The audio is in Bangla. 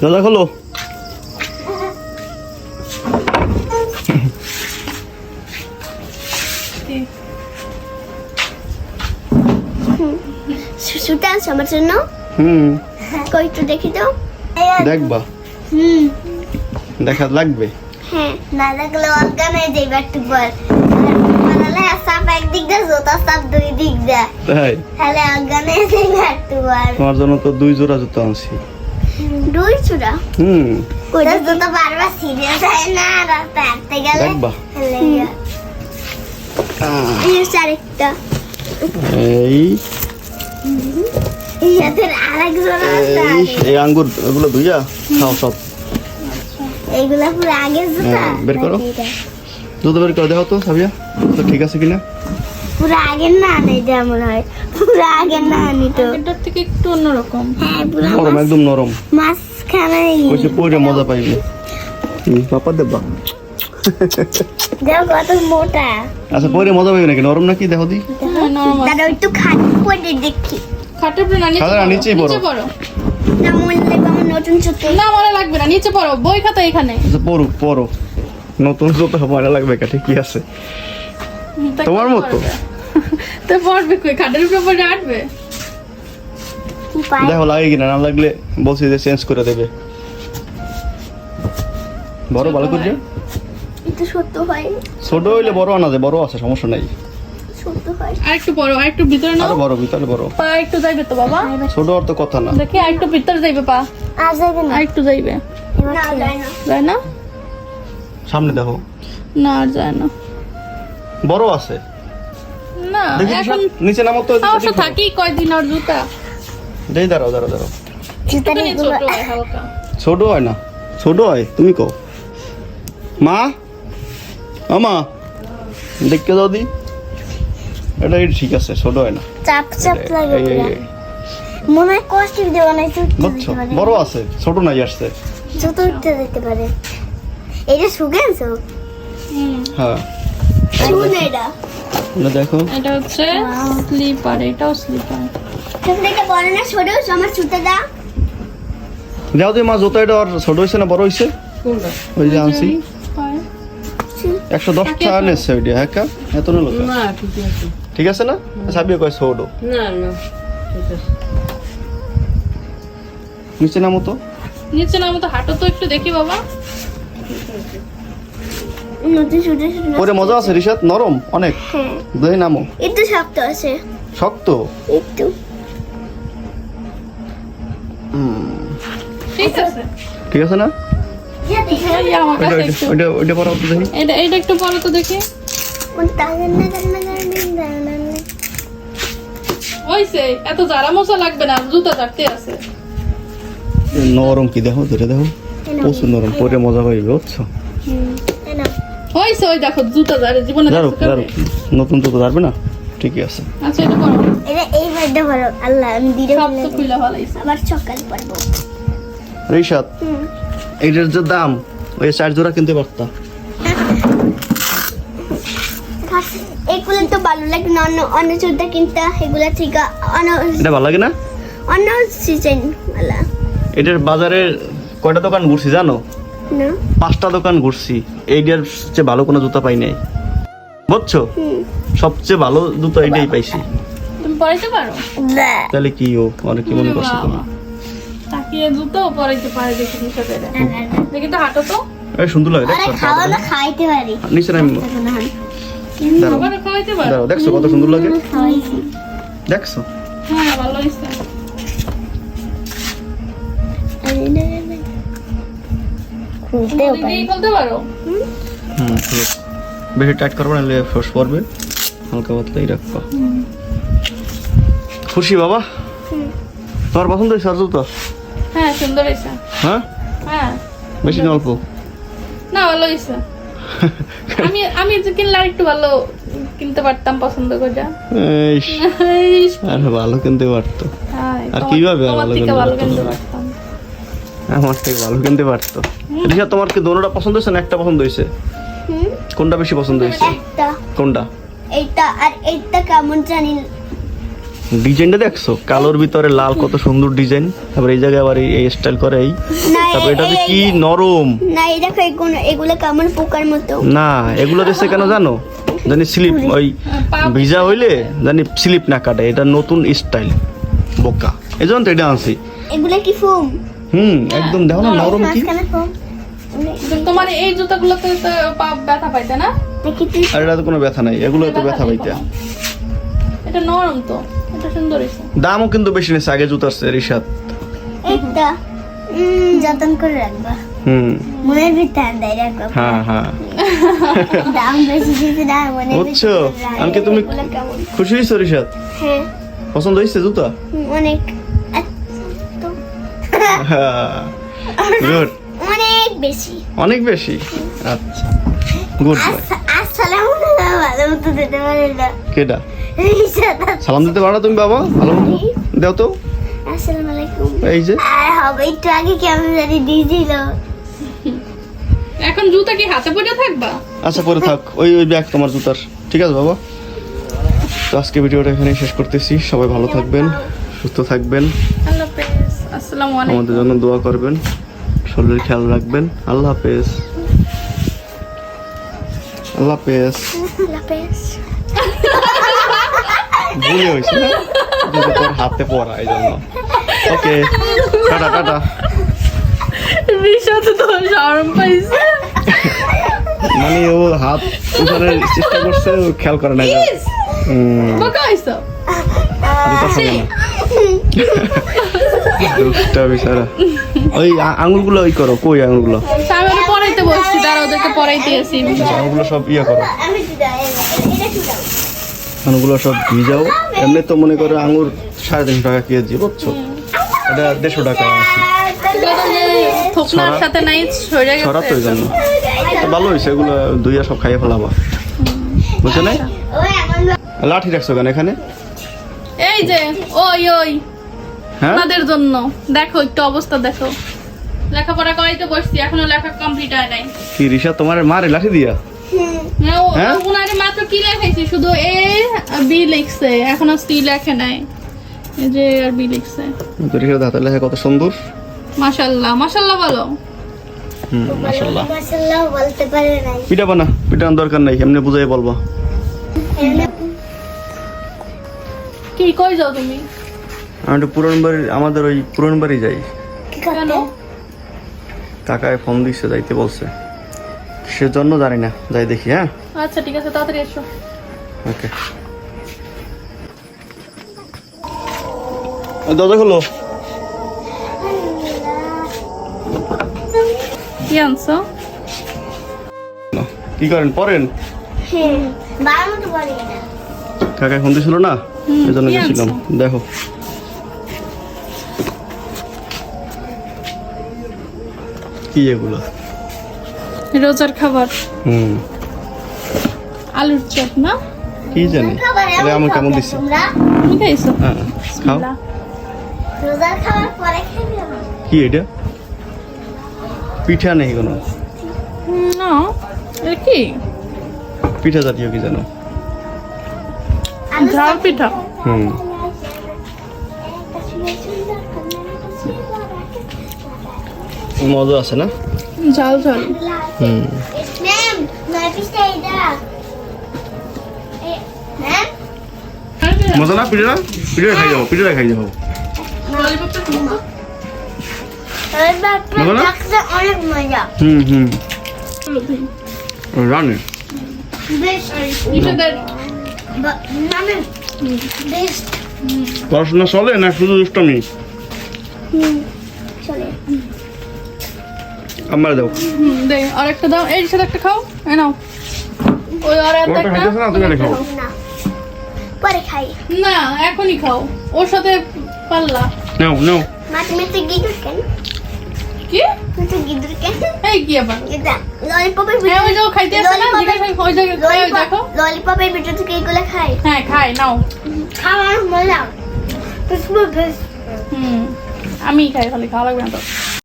দরজা খোলো। সুতা আছে আমার জন্য? হুম। কই একটু দেখি তো দেখবা? হুম। দেখা লাগবে। হ্যাঁ। না একটু সাপ একদিক জোতা সাপ দুই দিক তাই? তাহলে একটু তোমার জন্য তো দুই জোড়া জুতো আনছি। দুই চূড়া হুম। কইটা জুতো বারবার সিরিয়াস হয় না রাস্তা হাঁটতে গেলে দেখবা এই হচ্ছে আরেকটা এই এই আঙ্গুর এগুলো দুইয়া খাও সব পুরো হ্যাঁ, বের করো। দুধ বের করে দেখো তো সাবিয়া ঠিক আছে কিনা পুরো আগের না নেই যেমন হয়। পুরো আগের না আনি তো। এটার থেকে একটু অন্যরকম। হ্যাঁ পুরো নরম একদম নরম। মাঝখানে কইছে পরে মজা পাইবে পাপা দেবা দেখো কত মোটা। আচ্ছা পরে মজা পাইবে নাকি? নরম নাকি? দেখো দি। হ্যাঁ নরম দাদা একটু খাট পরে দেখি। খাটের উপরে না নিচে পড়ো, নিচে পড়ো না মনে লাগবে আমার নতুন জুতো না মনে লাগবে না নিচে পড়ো বই খাতা এখানে। আচ্ছা পড়ো পড়ো নতুন জুতো লাগবে কাঠে কি আছে। তোমার মতো? তো পড়বে কই? খাটের উপরে পড়ে আটবে দেখো লাগে কিনা না লাগলে বলছি যে চেঞ্জ করে দেবে। বড় ভালো করে একটু সত্য হয়। ছোট হইলে বড় আনা যায় বড় আছে সমস্যা নাই। আরেকটু আরেকটু ভিতরে নাও। আরও বড় ভিতরে বড়। পা একটু যাইবে তো বাবা? ছোট আর তো কথা না। দেখি আরেকটু ভিতরে যাইবে পা। আর যাবে না। আরেকটু যাইবে। এবার যায় না। যায় না? সামনে দেখো। না আর যায় না। বড় আছে। না এখন নিচে নামো তো অবশ্য থাকি কয়দিন আর জুতা। দেই দাঁড়াও দাঁড়াও দাঁড়াও। ছোট হয় হালকা। ছোট হয় না। ছোট হয় তুমি কও। মা? ও মা দেখতে দাও দি। এটা ঠিক আছে ছোট হয় না। চাপ চাপ লাগে মনে হয় কষ্ট নাই তো বুঝছ? বড় আছে ছোট নাই আসছে জুতো উঠতে দিতে পারে। এটা হুম। হ্যাঁ। এটা দেখো। এটা হচ্ছে স্লিপার এটাও স্লিপার। এটা বড় না ছোট আমার ছুটে দা যাও তুই মা জুতো এটা আর ছোট হয়েছে না বড় হয়েছে? ওই যে আনছি। একশো দশ টাকা নিচ্ছে ওইটা হ্যাঁ কা? এত না ঠিক আছে। ঠিক আছে না? সাবিয়ে কয় ছোট না না ঠিক আছে। নিচে নামো তো। নিচে নামো তো হাঁটো তো একটু দেখি বাবা। পরে মজা আছে রিসাদ নরম? অনেক? হ্যাঁ। দেই নামো? একটু শক্ত আছে। শক্ত? একটু। ঠিক আছে। ঠিক আছে না? তো দেখি। এটা এটা একটু পরো তো দেখি। ওইসে এত জারা মশা লাগবে না জুতা আছে। নরম কি দেখো? ধরে দেখো। প্রচুর নরম পরে মজা পাইবে বুঝছ? হইছে ওই দেখো জুতা জারে জীবনে নতুন না? ঠিকই আছে। আচ্ছা এটা করো এটা এই আল্লাহ আমি দিলে সব তো খুলে আবার সকাল পড়ব এইটার যে দাম ওই চার জোড়া কিনতে পারতা? এগুলো তো ভালো লাগে না অন্য অন্য চুলটা কিনতে এগুলো ঠিক অন্য এটা ভালো লাগে না? অন্য সিজন এটার বাজারে কয়টা দোকান ঘুরছি জানো? না। পাঁচটা দোকান ঘুরছি। এইটার চেয়ে ভালো কোনো জুতা পাই নাই। বুঝছ? সবচেয়ে ভালো জুতা এটাই পাইছি। তুমি পরাইতে পারো? তাহলে কি ও? অনেক কি মনে করছ তুমি? তাকিয়ে জুতো পরাইতে পারে দেখি নিচে দেখি তো হাঁটো তো। এই সুন্দর লাগে আরে দেখছ খাওয়া না খাইতে পারি। নিচে নামি। দাঁড়াও। আবার খাওয়াইতে পারো? দাঁড়াও দেখছ কত সুন্দর লাগে? দেখছ? হ্যাঁ ভালো খুলতেও পারি। খুলতে পারো? হুম? বেশি টাইট করবে না পড়বে হালকা পাতলাই রাখবা। খুশি বাবা? তোমার পছন্দ হয়েছে আর জুতো হ্যাঁ সুন্দর হয়েছে। হ্যাঁ? হ্যাঁ। বেশি না অল্প? না ভালো হয়েছে। আমি আমি যে কিনলে আর একটু ভালো কিনতে পারতাম পছন্দ করে। আর ভালো কিনতে পারতো। আর কীভাবে ভালো কিনতে পারতো? আমার থেকে ভালো কিনতে পারতো। রিসা তোমার কি দোনোটা পছন্দ হয়েছে না একটা পছন্দ হয়েছে? কোনটা বেশি পছন্দ হয়েছে? কোনটা? এইটা আর এইটা কেমন জানি ডিজাইনটা দেখছ? কালোর ভিতরে লাল কত সুন্দর ডিজাইন। তারপর এই জায়গায় আবার এই স্টাইল করে এই। তারপর এটা কি? নরম। না এই দেখো এগুলো এগুলো কেমন পোকার মতো। না এগুলো দিচ্ছে কেন জানো? জানি স্লিপ ওই ভিজা হইলে জানি স্লিপ না কাটে। এটা নতুন স্টাইল বোকা। এই জন্য তো এটা আনছি। এগুলো কি ফোম হুম একদম। দেখো না নরম কি? তোমার এই জুতাগুলোতে তো পা ব্যথা পাইতে না? আর এটা তো কোনো ব্যথা নাই এগুলো তো ব্যথা পাইতে এটা নরম তো এটা সুন্দর হয়েছে দামও কিন্তু বেশি নিচ্ছে আগে জুতার চেয়ে রিসাদ একটা যতন করে রাখবা। হুম। মনের ভিতরে দেয় রাখবা। হ্যাঁ হ্যাঁ। দাম বেশি দিতে না মনে আমাকে তুমি খুশি হয়েছো রিসাদ হ্যাঁ। পছন্দ হয়েছে জুতা? অনেক। গুড অনেক বেশি। অনেক বেশি? আচ্ছা। গুড বয় আসসালামু আলাইকুম দিতে পারে না। কেডা? সালাম দিতে পারো তুমি বাবা? ভালো মতো দাও তো। আসসালামু আলাইকুম এই যে। আর হবে একটু আগে কেমন জানি দিয়েছিল? এখন জুতা কি হাতে পড়ে থাকবা? আচ্ছা পরে থাক। ওই ওই ব্যাগ তোমার জুতার। ঠিক আছে বাবা? তো আজকে ভিডিওটা এখানেই শেষ করতেছি। সবাই ভালো থাকবেন সুস্থ থাকবেন। আমাদের জন্য দোয়া করবেন শরীরের খেয়াল রাখবেন। আল্লাহ হাফেজ। আল্লাহ হাফেজ। ভুলে হয়েছে না তোর হাতে পড়া এই জন্য। Okay tata tata. তো শরম পাইছে। মানে ও হাত উঠানোর চেষ্টা করছে ও খেয়াল করে না হুম, বোকা হইছো। দুষ্টা বেচারা। ওই আঙুলগুলো ওই করো কই আঙুলগুলো? আমি ওদের পড়াইতে বসছি তারা ওদেরকে পড়াইতে আসি। আঙুলগুলো সব ইয়ে করো। আঙুলগুলো সব ভিজাও। এমনি তো মনে করো আঙুর সাড়ে তিনশো টাকা কেজি বুঝছ? এটা দেড়শো টাকা আনছি থোকনার ছড়া- সাথে নাই সরে ছড়া তো জন্য। ভালো হয়েছে এগুলো দুইয়া সব খাইয়ে ফেলাবা বুঝছ না লাঠি রাখছো কেন এখানে? এই যে ওই ওই। আপনাদের জন্য। দেখো একটু অবস্থা দেখো। লেখাপড়া করাইতে বসছি এখনও লেখা কমপ্লিট হয় নাই। কি রিসা তোমার মারে লাঠি দিয়া? হ্যাঁ? ওনারে মাত্র কি লেখাইছি? শুধু এ বি লিখছে এখনও সি লেখে নাই। যে আর বি লিখছে। তো রিসার হাতের লেখা কত সুন্দর। মাশাল্লাহ মাশাল্লাহ বলো। হুম মাশাল্লাহ। মাশাআল্লাহ বলতে পারে নাই। পিটাবা না পিটানোর দরকার নাই এমনি বুঝাই বলব। কি কই যাও তুমি? আমি একটু পুরন বাড়ি আমাদের ওই পুরন বাড়ি যাই। কি কাকায় ফোন দিচ্ছে যাইতে বলছে। সেজন্য জানি না যাই দেখি হ্যাঁ? আচ্ছা ঠিক আছে তাড়াতাড়ি এসো। ওকে দরজা খোলো। কি আনছো? কি করেন? পড়েন? হ্যাঁ কাকায় ফোন দিছিল না? জন্য কি গেছিলাম। দেখো। কি এগুলো? রোজার খাবার। হুম। আলুর চপ না? কি জানি? আরে আমার কেমন তোমরা? তুমি খাইছো হ্যাঁ খাও। রোজার খাবার পরে খাবে কি এটা? পিঠা নেই কোনো? না এটা কি? পিঠা জাতীয় কি জানো? ঝাল পিঠা। হুম। মজা আছে না? ঝাল ঝাল হুম। ম্যাম মজা না? পিঠা পিঠা খাই যাব পিঠা খাই যাব। না? অনেক মজা। হুম হুম। রানে। মানে পড়াশোনা চলে না শুধু দুষ্টমি? চলে আমার দাও। দে আর একটা দাও। এই সাথে একটা খাও এই নাও। ওই আর একটা? না তুমি খাও। না পরে খাই। না এখনই খাও। ওর সাথে পাল্লা। নাও নাও। মা তুমি তো গিদুর কেন? কি? তুমি তো গিদুর কেন? এই কি আবার? এটা ললিপপের হ্যাঁ ওই যাও খাইতে আসে না ললিপপের- জিজ্ঞাসা ওই জায়গায় খাই, দেখো। ললিপপের ভিতর থেকে এগুলো খাই। হ্যাঁ খাই নাও। খাওয়ার মজা। বেশ বেশ হুম আমি খাই খালি খাওয়া লাগবে না তো।